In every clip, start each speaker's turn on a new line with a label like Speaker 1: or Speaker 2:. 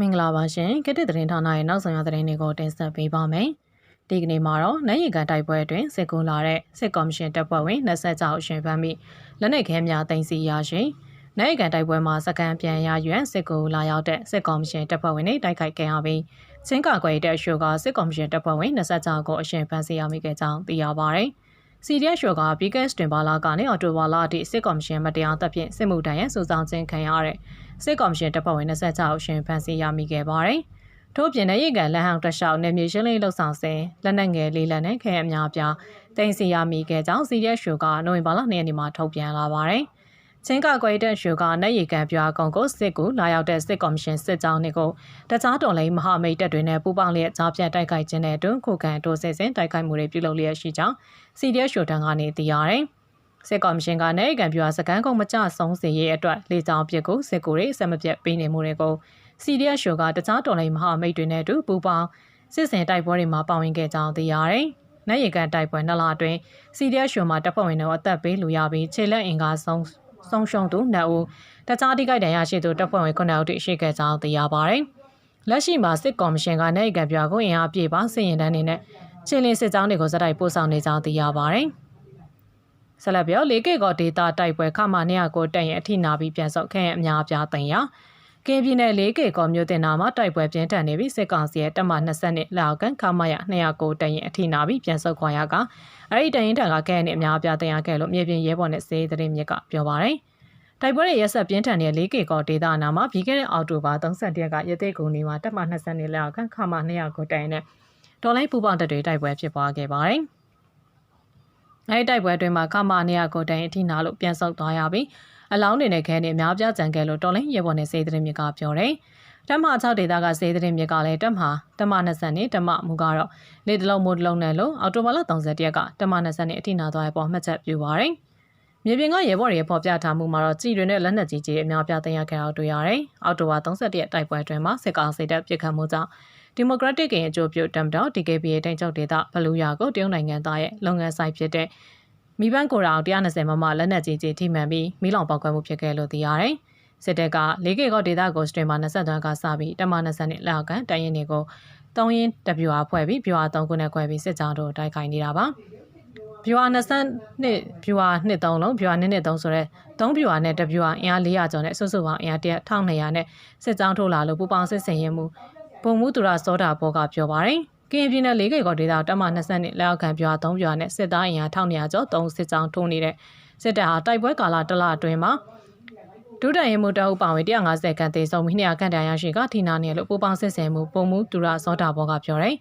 Speaker 1: မင်္ဂလာပါရှင်ကတိသတင်းဌာနရဲ့နောက်ဆုံးရသတင်းတွေကိုတင်ဆက်ပေးပါမယ်ဒီကနေ့မှာတော့နိုင်ရီကန်တိုက်ပွဲအတွင်းစစ်ကူလာတဲ့စစ်ကော်မရှင်တပ်ဖွဲ့ဝင်26အရှင်ဖမ်းမိလက်နက်ခဲများတင်စီရရှိနိုင်ရီကန်တိုက်ပွဲမှာစကန်ပြန်ရရွံစစ်ကူလာရောက်တဲ့စစ်ကော်မရှင်တပ်ဖွဲ့ဝင်တွေတိုက်ခိုက်ခဲ့ရပြီးချင်းကာကွယ်တဲ့အရှိုကစစ်ကော်မရှင်တပ်ဖွဲ့ဝင်26ကိုအရှင်ဖမ်းဆီးရမိခဲ့ကြောင်းသိရပါဗျ။ စီရီယက်ရှိုကဘီကက်စတင်ဘာလာကနေအော်တိုဘာလာအထိစစ်ကော်မရှင်မတရားတပ်ဖြင့်စစ်မှုထမ်းရန်စုဆောင်ခြင်းခံရတဲ့စစ်ကော်မရှင်တပ်ဖွဲ့ဝင်26ဦးရှင်ဖမ်းဆီးရမိခဲ့ပါတယ်။ထို့ပြင်လည်းရေကန်လက်ဟောင်းတလျှောက်နေမြေရှင်းလင်းလှုပ်ဆောင်စဉ်လက်နက်ငယ်လေးလက်နဲ့ခဲအများပြားတင်စီရမိခဲ့ကြောင်းစီရက်ရှူကနိုဝင်ဘာလ2ရက်နေ့မှာထုတ်ပြန်လာပါတယ်။ ချင်းကကွယ်တဲ့ရှူကနေရီကန်ပြားကောင်ကိုစစ်ကူလာရောက်တဲ့စစ်ကော်မရှင်စစ်ကြောင်းတွေကိုတခြားတော်လိုင်းမဟာမိတ်တပ်တွေနဲ့ပူးပေါင်းလျက်ကြားပြတ်တိုက်ခိုက်ခြင်းနဲ့အတွင်းခုခံတိုးစစ်ဆင်တိုက်ခိုက်မှုတွေပြုလုပ်လျက်ရှိကြောင်းစီရက်ရှူတန်းကနေသိရတယ်။စစ်ကော်မရှင်ကနေကံပြူစကန်ကုန်မကြဆုံးစေရေးအတွက်လေကြောင်းပစ်ကိုစစ်ကိုတွေအဆက်မပြတ်ပေးနေမှုတွေကိုစီရီယက်ရှိုကတခြားတော်လိုင်းမဟာမိတ်တွေနဲ့အတူပူးပေါင်းစစ်စင်တိုက်ပွဲတွေမှာပါဝင်ခဲ့ကြောင်းသိရတယ်။နိုင်ရီကန်တိုက်ပွဲနှစ်လအတွင်းစီရီယက်ရှိုမှာတပ်ဖွဲ့ဝင်တွေအသက်ပေးလူရပြီးခြေလက်အင်ကာဆုံး ဆုံးရှုံးသူနှစ်ဦးတခြားတိကြိုက်တန်ရရှိသူတပ်ဖွဲ့ဝင်9ဦးတိရှိခဲ့ကြောင်းသိရပါတယ်။လက်ရှိမှာစစ်ကော်မရှင်ကနိုင်ရီကန်ပြကိုအင်အားပြေပါစစ်ရင်တန်းနေနဲ့ချင်းလင်းစစ်ကြောင်းတွေကိုစတိုက်ပို့ဆောင်နေကြောင်းသိရပါတယ်။ဆက်လက်ပြောလေးကေကောဒေတာတိုက်ပွဲခမာ200ကိုတက်ရင်အထိနာပြီးပြန်ဆုတ်ခဲ့အများပြားတင်ရ ကင်းပြည်နယ်လေးကေကောမြို့တင်နာမှာတိုက်ပွဲပြင်းထန်နေပြီးစစ်ကောင်စီရဲ့တပ်မ20နှစ်လောက်ကန်ခမာရ200ကိုတက်ရင်အထိနာပြီးပြန်ဆုတ်ခွာရကအဲ့ဒီတရင်တန်ကကဲနေအများပြားတင်ရခဲ့လို့မြေပြင်ရဲဘော်နဲ့စေးသတင်းမြစ်ကပြောပါတယ်တိုက်ပွဲရဲ့ရက်ဆက်ပြင်းထန်တဲ့လေးကေကောဒေတာနာမှာပြီးခဲ့တဲ့အောက်တိုဘာ31ရက်ကရသေးကုန်းနေမှာတပ်မ20နှစ်လောက်ကန်ခမာ200ကိုတက်ရင်နဲ့ဒေါ်လိုက်ပူပေါင်းတပ်တွေတိုက်ပွဲဖြစ်ပွားခဲ့ပါတယ်။အဲဒီတိုက်ပွဲအတွင်းမှာကမာနေရကိုတိုင်အထိနာလို့ပြန်ဆုတ်သွားရပြီး အလောင်းတွေနဲ့ခဲနေအများပြကြံခဲ့လို့တော်လိုင်းရေပေါ်နဲ့စေးသတင်းမြစ်ကပြောတယ်။တမ6ဒေတာကစေးသတင်းမြစ်ကလည်းတမတမ20နဲ့တမမူကတော့လေတလုံးမိုးတလုံးနဲ့လို့အော်တိုဘာလ30ရက်ကတမ20နဲ့အထိနာသွားတဲ့ပေါ်မှတ်ချက်ပြုပါရတယ်။မြေပြင်ကရေပေါ်တွေဖော်ပြထားမှုမှာတော့ကြည်တွေနဲ့လက်နက်ကြီးကြီးအများပြသိမ်းရခဲ့အောင်တွေ့ရတယ်။အော်တိုဘာ31ရက်တိုက်ပွဲအတွင်းမှာစစ်ကောင်စီတပ်ပစ်ခတ်မှုကြောင့်ဒီမိုကရက်တစ်ကင်အကျိုးပြုတမ်တော် DKBA တိန်ချုပ်ဒေသဘလူးယာကိုတရုတ်နိုင်ငံသားရဲ့လုပ်ငန်းဆိုင်ဖြစ်တဲ့ မိဘကိုရာ120မမလက်နက်ကြီးကြီးထိမှန်ပြီးမိလောင်ပေါက်ကွဲမှုဖြစ်ခဲ့လို့သိရတယ်။စစ်တပ်က၄ကေကောဒေသကိုစတရီမာ20တန်းကစပြီးတမ20နှစ်လောက်ကန်တိုင်ရင်တွေကိုတုံးရင်တပြွာဖွဲ့ပြီးပြွာ3ခုနဲ့ခွဲပြီးစစ်ကြောင်းတို့တိုက်ခိုက်နေတာပါ။ပြွာ20နှစ်ပြွာနှစ်3လုံးပြွာနှစ်နှစ်3ဆိုတော့3ပြွာနဲ့တပြွာအင်အား400ကျော်နဲ့စုစုပေါင်းအင်အား1200နဲ့စစ်ကြောင်းထိုးလာလို့ပူပေါင်းစစ်စင်ရင်မှုပုံမှုသူရစောတာဘောကပြောပါတယ် ကရင်ပြည်နယ်လေးကေကောဒေသတပ်မ20နှစ်လက်အောက်ခံပြား3ပြားနဲ့စစ်သားအင်အား1900ကျော်3စစ်ကြောင်းထိုးနေတဲ့စစ်တပ်ဟာတိုက်ပွဲကာလတလအတွင်းမှာဒုတရင်မှုတအုပ်ပါဝင်150ခန့်သေဆုံးပြီး200ခန့်တန်ရရှိကထိနာနေလို့ပူပေါင်းစစ်ဆင်မှုပုံမှုသူရစောတာဘောကပြောတယ်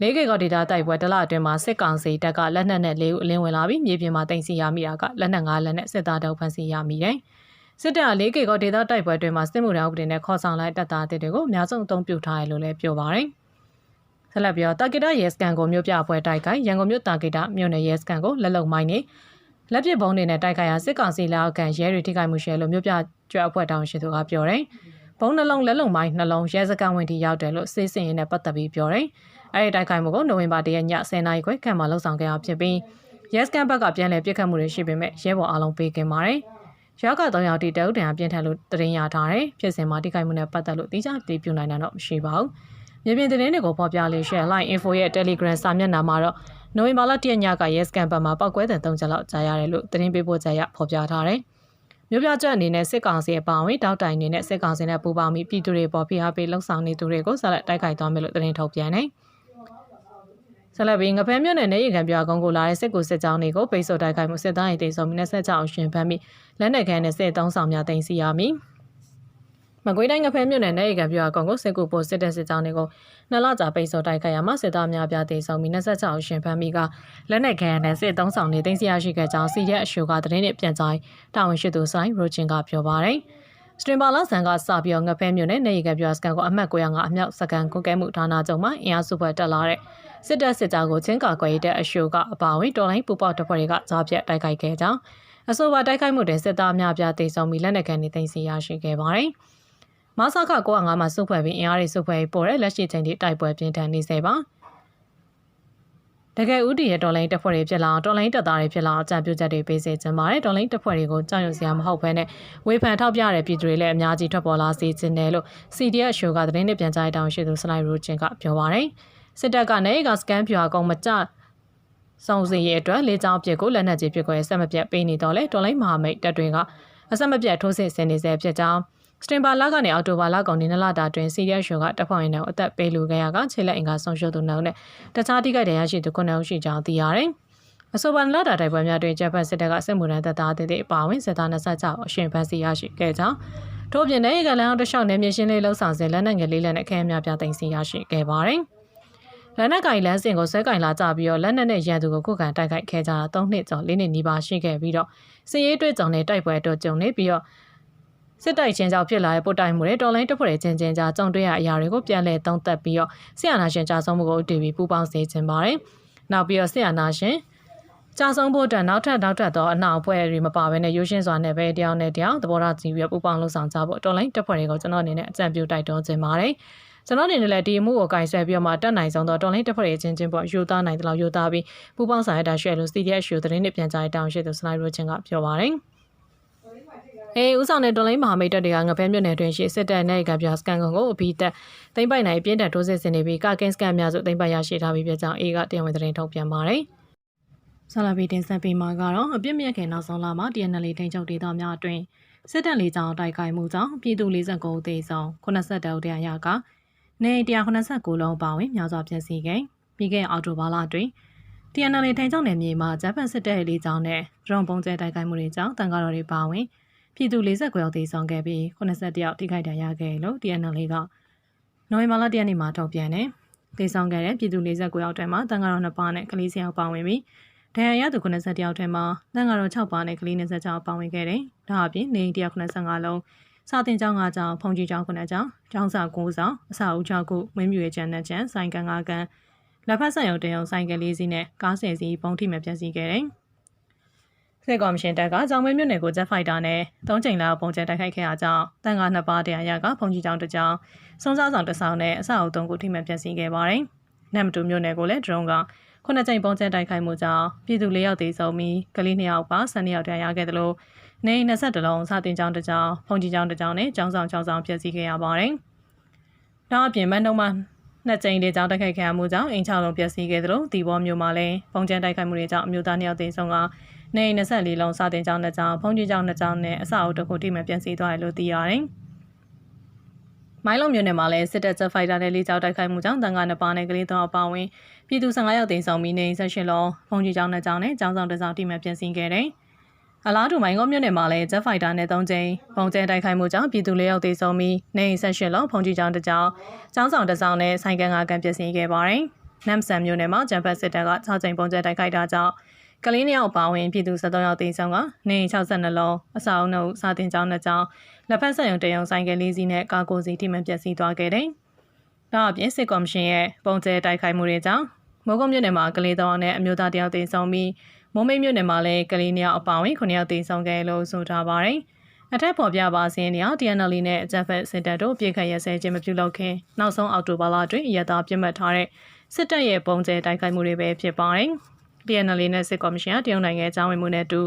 Speaker 1: လေးကေကောဒေတာတိုက်ပွဲတလအတွင်းမှာစစ်ကောင်စီတပ်ကလက်နက်နဲ့လေးဦးအလင်းဝင်လာပြီးမြေပြင်မှာတင်စီရမိတာကလက်နက်၅လက်နဲ့စစ်သားတောက်ဖမ်းဆီးရမိတယ်။စစ်တပ်ကလေးကေကောဒေတာတိုက်ပွဲအတွင်းမှာစစ်မှုထမ်းဥပဒေနဲ့ခေါ်ဆောင်လိုက်တပ်သားတွေကိုအများဆုံးအသုံးပြုထားတယ်လို့လည်းပြောပါတယ်။ ဆက်လက်ပြောတာဂီတာရဲစကန်ကိုမြို့ပြပွဲတိုက်ခိုက်ရန်ကုန်မြို့တာဂီတာမြို့နယ်ရဲစကန်ကိုလက်လုံမိုင်းနေလက်ပစ်ဘုံတွေနဲ့တိုက်ခိုက်ရာစစ်ကောင်စီလက်အောက်ခံရဲတွေထိခိုက်မှုရှိလို့မြို့ပြကြွအဖွဲ့တောင်ရှိသူကပြောတယ်။ဘုံနှလုံးလက်လုံမိုင်းနှလုံးရဲစကန်ဝင်တီရောက်တယ်လို့စေးစင်ရင်နဲ့ပတ်သက်ပြီးပြောတယ်။အဲဒီတိုက်ခိုက်မှုကိုနိုဝင်ဘာ၁ရက်ည10:00နာရီခွဲခန့်မှာလှုပ်ဆောင်ခဲ့အောင်ဖြစ်ပြီးရဲစကန်ဘက်ကပြန်လည်ပြစ်ခတ်မှုတွေရှိပေမဲ့ရဲဘော်အားလုံးပေးကင်ပါတယ်။ရောက်က3ယောက်တီတအုပ်တန်အပြင်းထန်လို့တရင်ရထားတယ်။ဖြစ်စဉ်မှာတိကျမှုနဲ့ပတ်သက်လို့တိကျတည်ပြနိုင်တာတော့မရှိပါဘူး။ မြေပြင်သတင်းတွေကိုဖော်ပြလေး share line info ရဲ့ Telegram စာမျက်နှာမှာတော့နိုဝင်ဘာလ၁ရက်ညက Yes Camp ဘက်မှာပောက်ကွဲတဲ့၃ချက်လောက်ကြားရတယ်လို့သတင်းပေးပို့ချက်ရဖော်ပြထားတယ်။မြို့ပြချက်အနေနဲ့စစ်ကောင်စီအပါအဝင်တောက်တိုင်နေနဲ့စစ်ကောင်စီနဲ့ပူးပေါင်းပြီးပြည်သူတွေပေါ်ဖိအားပေးလှုံ့ဆော်နေသူတွေကိုဆက်လက်တိုက်ခိုက်သွားမယ်လို့သတင်းထုတ်ပြန်တယ်။ဆက်လက်ပြီးငဖဲမြို့နယ်နေရီခံပြကုန်းကိုလာတဲ့စစ်ကူစစ်ကြောင်းတွေကိုပိတ်ဆို့တိုက်ခိုက်မှုစစ်သားရေးတိတ်ဆုံမြစ်ဆက်ချအောင်ရှင်ဖမ်းပြီးလက်နက်ခဲနဲ့စစ်သုံးဆောင်များတင်စီရမည်။ မကွေးတိုင်းငဖဲမြို့နယ်နဲ့ဧကပြအကောင်ကိုစစ်ကူပို့စစ်တဲ့စစ်ကြောင်းတွေကိုနှစ်လကြာပိတ်ဆို့တိုက်ခိုက်ရမှာစစ်သားများပြတေဆုံးပြီး26အောင်ရှင်ဖမ်းမိကလက်နက်ခဲနဲ့စစ်သုံးဆောင်နေသိမ်းဆရာရှိခဲ့ကြောင်းစီရက်အရှိုကသတင်းနဲ့ပြန်ကြားတာဝန်ရှိသူဆိုင်ရိုချင်းကပြောပါရယ်စတင်ပါလာဆန်ကစပြီးငဖဲမြို့နယ်နေဧကပြစကန်ကိုအမှတ်905အမြောက်စကန်ကိုကဲမှုဌာနချုပ်မှာအင်အားစုဖွဲ့တက်လာတဲ့စစ်တပ်စစ်ကြောင်းကိုချင်းကာကွယ်တဲ့အရှိုကအပါဝင်တော်လိုင်းပူပေါတပ်ဖွဲ့တွေကကြားပြတ်တိုက်ခိုက်ခဲ့ကြောင်းအဆိုပါတိုက်ခိုက်မှုတွင်စစ်သားများပြတေဆုံးပြီးလက်နက်ခဲနေသိမ်းဆရာရှိခဲ့ပါတယ်။ မဆခ905မှာစုဖွဲ့ပြီးအင်အားတွေစုဖွဲ့ပေါ်တဲ့လက်ရှိချိန်ထိတိုက်ပွဲပြင်းထန်နေစေပါဒတကယ်ဦးတည်ရဲ့တော်လိုင်းတပ်ဖွဲ့တွေဖြစ်လာတော်လိုင်းတပ်သားတွေဖြစ်လာအကြံပြုချက်တွေပေးစေချင်ပါတယ်တော်လိုင်းတပ်ဖွဲ့တွေကိုကြောက်ရွံ့စရာမဟုတ်ဘဲနဲ့ဝေဖန်ထောက်ပြတဲ့ပြည်သူတွေလည်းအများကြီးထွက်ပေါ်လာစေချင်တယ်လို့ CDF ရှိုးကသတင်းနဲ့ပြန်ကြားရေးတောင်းရှိသူစလိုက်ရိုချင်းကပြောပါတယ်စစ်တပ်ကနေကစကန်ပြွာကောင်မကြစုံစည်ရဲ့အတွက်လေကြောင်းအပြစ်ကိုလက်နက်ကြီးပစ်ခွဲဆက်မပြတ်ပေးနေတော့လေတော်လိုင်းမဟာမိတ်တပ်တွေကအဆက်မပြတ်ထိုးစစ်ဆင်နေဆဲဖြစ်ကြောင်း စတင်ဘာလကနေအော်တိုဘာလကုန်နေနလတာတွင်စီရီယက်ရှိုကတပ်ဖွဲ့ဝင်တွေအသက်ပေးလူခဲ့ရကခြေလက်အင်္ဂါဆုံးရှုံးသူနှုန်းနဲ့တခြားတိကိတ်တရားရှိသူခုနှစ်ဦးရှိကြောင်းသိရတယ်။အဆိုပါနလတာတိုက်ပွဲများတွင်ဂျပန်စစ်တပ်ကစစ်မှုထမ်းတပ်သားတွေအပါအဝင်စစ်သား26အရှင်ဖန်စီရရှိခဲ့ကြောင်းထို့ပြင်လည်းကလန်အောင်တလျှောက်နယ်မြေရှင်းလေးလှုပ်ဆောင်စဉ်လက်နက်ငယ်လေးလက်နဲ့အခင်းအများပြသိမ်းဆည်းရရှိခဲ့ပါတယ်။လက်နက်ကင်လန်းစင်ကိုဆွဲကင်လာကြပြီးတော့လက်နက်နဲ့ရန်သူကိုခုခံတိုက်ခိုက်ခဲ့ကြတာ၃နှစ်ကျော်၄နှစ်နီးပါးရှိခဲ့ပြီးတော့စစ်ရေးတွေ့ကြုံတဲ့တိုက်ပွဲတော့ကြုံနေပြီးတော့ စစ်တိုက်ချင်းကြောင့်ဖြစ်လာတဲ့ပို့တိုင်မှုတွေတော်လိုင်းတပ်ဖွဲ့တွေချင်းချင်းကြားကြုံတွေ့ရအရာတွေကိုပြန်လည်သုံးသပ်ပြီးတော့ဆီယနာရှင်ကြားဆုံးမှုကိုတည်ပြီးပူးပေါင်းစေချင်ပါတယ်။နောက်ပြီးတော့ဆီယနာရှင်ကြာဆုံးဖို့အတွက်နောက်ထပ်နောက်ထပ်သောအနောက်အဖွဲ့တွေမပါဘဲနဲ့ရိုးရှင်းစွာနဲ့ပဲတယောက်နဲ့တယောက်သဘောထားကြည့်ပြီးပူးပေါင်းလှုပ်ဆောင်ကြဖို့တော်လိုင်းတပ်ဖွဲ့တွေကိုကျွန်တော်အနေနဲ့အကြံပြုတိုက်တွန်းခြင်းပါတယ်။ကျွန်တော်အနေနဲ့လည်းဒီမှုကိုကင်ဆယ်ပြီးတော့မှတက်နိုင်ဆုံးတော့တော်လိုင်းတပ်ဖွဲ့တွေချင်းချင်းပေါ့ယူသားနိုင်တယ်လို့ယူသားပြီးပူးပေါင်းဆောင်ရတာရှယ်လို့ CDS ရှူသတင်းတွေပြန်ကြားတောင်းရှိသူစနိုက်ရိုချင်းကပြောပါတယ်။ အေးဦးဆောင်တဲ့တော်လိုင်းမဟာမိတ်တပ်တွေကငပဲမြို့နယ်တွင်ရှိစစ်တပ်နဲ့ကပြစကန်ကုံကိုအပြီးတက်သိမ့်ပိုက်နိုင်ပြင်းထန်ထိုးစစ်ဆင်နေပြီးကကင်းစကန်များစုသိမ့်ပိုက်ရရှိထားပြီးပြကြောင်းအေးကတရားဝင်သတင်းထုတ်ပြန်ပါတယ်။ဆလာဘီတင်ဆက်ပေးမှာကတော့အပြစ်မြက်ခင်နောက်ဆုံးလာမှာ TNL ထိန်ချုပ်ဒေသများအတွင်းစစ်တပ်လေးကြောင်းတိုက်ခိုက်မှုကြောင့်ပြည်သူ49ဦးသေဆုံး82ဦးတရားရကနေ189လုံးပါဝင်များစွာပြင်ဆင်ခဲ့ပြီးခဲ့အောက်တိုဘာလအတွင်း TNL ထိန်ချုပ်နယ်မြေမှာဂျပန်စစ်တပ်လေးကြောင်းနဲ့ဒရုန်းပုံကျဲတိုက်ခိုက်မှုတွေကြောင့်တန်ကားတော်တွေပါဝင် ပြည်သူ49ယောက်သေဆုံးခဲ့ပြီး81ယောက်ထိခိုက်ဒဏ်ရာခဲ့လို့ TNL ကနိုဝင်ဘာလ1ရက်နေ့မှာထုတ်ပြန်တယ်။သေဆုံးခဲ့တဲ့ပြည်သူ49ယောက်ထဲမှာတန်ဃာတော်2ပါးနဲ့ကလေး10ယောက်ပါဝင်ပြီးဒဏ်ရာရသူ91ယောက်ထဲမှာတန်ဃာတော်6ပါးနဲ့ကလေး26ယောက်ပါဝင်ခဲ့တယ်။ဒါအပြင်နေ195လုံးစာတင်ကျောင်း9ကျောင်းဖုန်ကြီးကျောင်း9ကျောင်းကျောင်းစာ9ဆောင်အစာအုပ်6ခုမင်းမြူရဲ့ကျန်တဲ့ကျန်ဆိုင်ကန်9ကန်လက်ဖက်ဆက်ရုံတရုံဆိုင်ကလေးစီးနဲ့ကားဆယ်စီးပုံထိမဲ့ပြည့်စည်ခဲ့တယ်။ စစ်ကော်မရှင်တပ်ကကြောင်မဲမြို့နယ်ကိုဂျက်ဖိုက်တာနဲ့သုံးချိန်လောက်ပုံကျဲတိုက်ခိုက်ခဲ့တာကြောင့်တန်ခါနှစ်ပါးတရားရကဖုန်ကြီးကျောင်းတစ်ကျောင်းစုံစားဆောင်တစ်ဆောင်နဲ့အဆောက်အုံသုံးခုထိမှန်ပျက်စီးခဲ့ပါတယ်။နမ်မတူမြို့နယ်ကိုလည်းဒရုန်းကခုနှစ်ကြိမ်ပုံကျဲတိုက်ခိုက်မှုကြောင့်ပြည်သူ၄ယောက်သေဆုံးပြီးကလေး2ယောက်ပါ12ယောက်တရားရခဲ့တယ်လို့နေ20လုံးစာတင်ကျောင်းတစ်ကျောင်းဖုန်ကြီးကျောင်းတစ်ကျောင်းနဲ့ကျောင်းဆောင်ကျောင်းဆောင်ပျက်စီးခဲ့ရပါတယ်။နောက်အပြင်မန်တုံမှာနှစ်ကြိမ်လေးကြောင်းတိုက်ခိုက်ခံရမှုကြောင့်အင်ချောင်းလုံးပျက်စီးခဲ့တယ်လို့ဒီဘောမျိုးမှာလည်းပုံကျဲတိုက်ခိုက်မှုတွေကြောင့်အမျိုးသား2ယောက်သေဆုံးက နေ24လုံးစာတင်ကျောင်းနှစ်ကျောင်းဖုန်ကြီးကျောင်းနှစ်ကျောင်းနဲ့အဆောက်အဦတစ်ခုတိမှပြန်စီသွားတယ်လို့သိရတယ်။မိုင်းလုံးမြို့နယ်မှာလည်းစစ်တပ်ချက်ဖိုက်တာနဲ့လေးကြောင်းတိုက်ခိုက်မှုကြောင့်တန်ခါနှစ်ပါးနဲ့ကလေးသုံးအပါဝင်ပြည်သူ15ယောက်တင်ဆောင်ပြီးနေဆက်လုံးဖုန်ကြီးကျောင်းနှစ်ကျောင်းနဲ့ကျောင်းဆောင်တစ်ဆောင်တိမှပြန်စီခဲ့တယ်။အလားတူမိုင်းကုန်းမြို့နယ်မှာလည်းဂျက်ဖိုက်တာနဲ့၃ကြိမ်ပုံကျဲတိုက်ခိုက်မှုကြောင့်ပြည်သူ၄ယောက်သေဆုံးပြီးနေဆက်ရှင်လုံးဖုန်ကြီးကျောင်းတစ်ကျောင်းကျောင်းဆောင်တစ်ဆောင်နဲ့ဆိုင်ကန်၅ကန်ပျက်စီးခဲ့ပါတယ်။နမ်ဆန်မြို့နယ်မှာဂျမ်ဘတ်စစ်တပ်က6ကြိမ်ပုံကျဲတိုက်ခိုက်တာကြောင့် ကလေးနှစ်ယောက်ပါဝင်ပြည်သူ73ယောက်တင်ဆောင်ကနေ62လုံးအစာအုပ်နှုတ်စာတင်ကျောင်းနှစ်ကျောင်းလက်ဖက်ဆက်ရုံတရုံဆိုင်ကလေးစီးနဲ့ကာကိုစီထိမှန်ပျက်စီးသွားခဲ့တယ်။ဒါအပြင်စစ်ကော်မရှင်ရဲ့ပုံကျဲတိုက်ခိုက်မှုတွေကြောင့်မိုးကုတ်မြို့နယ်မှာကလေးသုံးနဲ့အမျိုးသားတယောက်တင်ဆောင်ပြီးမုံမိတ်မြို့နယ်မှာလည်းကလေးနှစ်ယောက်အပါဝင်9ယောက်တင်ဆောင်ခဲ့လို့ဆိုထားပါတယ်။အထက်ပေါ်ပြပါစင်းနေအောင် TNL နဲ့အကြက်ဖက်စစ်တပ်တို့ပြည်ခတ်ရစဲခြင်းမပြုလုပ်ခင်နောက်ဆုံးအောက်တိုဘာလအတွင်းရတာပြစ်မှတ်ထားတဲ့စစ်တပ်ရဲ့ပုံကျဲတိုက်ခိုက်မှုတွေပဲဖြစ်ပါတယ်။ PNL နဲ့စစ်ကော်မရှင်ကတရုတ်နိုင်ငံအကြောင်းဝင်မှုနဲ့တူ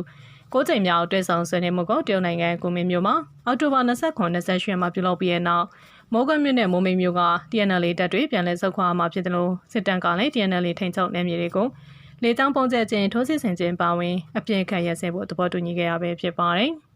Speaker 1: ကိုးချိန်မြောက်တွေ့ဆုံဆွေးနွေးမှုကိုတရုတ်နိုင်ငံကုမင်းမြို့မှာအောက်တိုဘာ29-28ရက်မှာပြုလုပ်ပြီးတဲ့နောက်မိုးကမြို့နယ်မိုးမိတ်မြို့က TNL တပ်တွေပြန်လည်ဆုတ်ခွာမှာဖြစ်တယ်လို့စစ်တမ်းကလည်း TNL ထိန်းချုပ်နယ်မြေတွေကိုလေကြောင်းပုံကျဲခြင်းထိုးစစ်ဆင်ခြင်းပါဝင်အပြင်းခတ်ရက်စဲဖို့တဘောတူညီခဲ့ရပဲဖြစ်ပါတယ်။